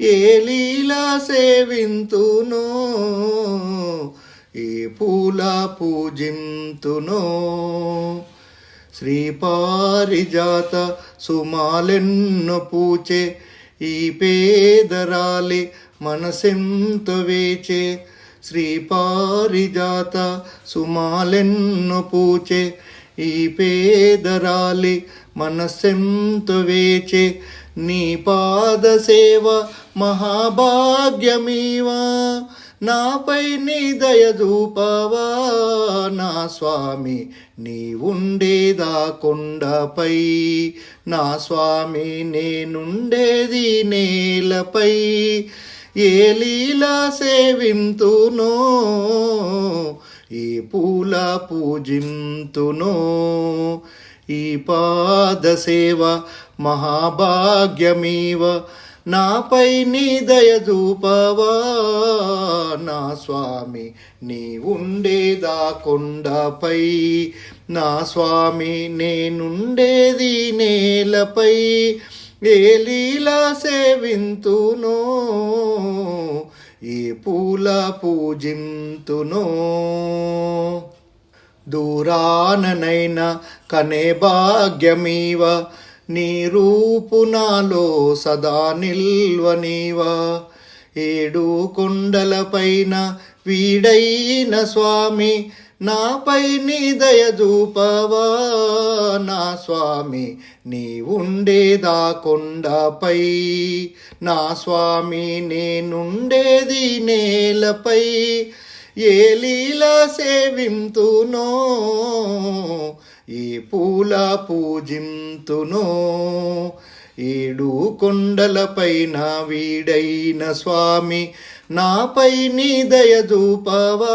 ఏ లీలా సేవింతునో ఏ పూల పూజింతునో. శ్రీపారిజాత సుమాలెన్ను పూచే ఈ పేదరాలి మనసెంత వేచే. శ్రీ పారిజాత సుమాలెన్ను పూచే ఈ పేదరాలి మనసెంత వేచే. నీ పాద సేవ మహాభాగ్యమీవా. నాపై నీ దయదూపవా నా స్వామి నీ ఉండేదా కొండపై. నా స్వామి నేనుండేది నేలపై. ఏ లీలా సేవింతునో ఈ పూల పూజింతునో. ఈ పాద సేవ మహాభాగ్యమీవ. నాపై నీ దయదూపవా నా స్వామి నీ ఉండేదా కొండపై. నా స్వామి నేనుండేది నేలపై. ఏ లీలా సేవింతునో ఏ పూల పూజింతునో. దూరాననైన కనే భాగ్యమీవ నీ రూపు నాలో సదా నిల్వనీవ ఏడు కొండలపైన వీడైన స్వామి నాపై నీ దయజూపవా నా స్వామి నీ ఉండేదా కొండపై. నా స్వామి నేనుండేది నేలపై. ఏ లీలా సేవింతునో ఈ పూల పూజింతునో. ఏడు కొండలపైన వీడైన స్వామి నాపై నీ దయ చూపవా.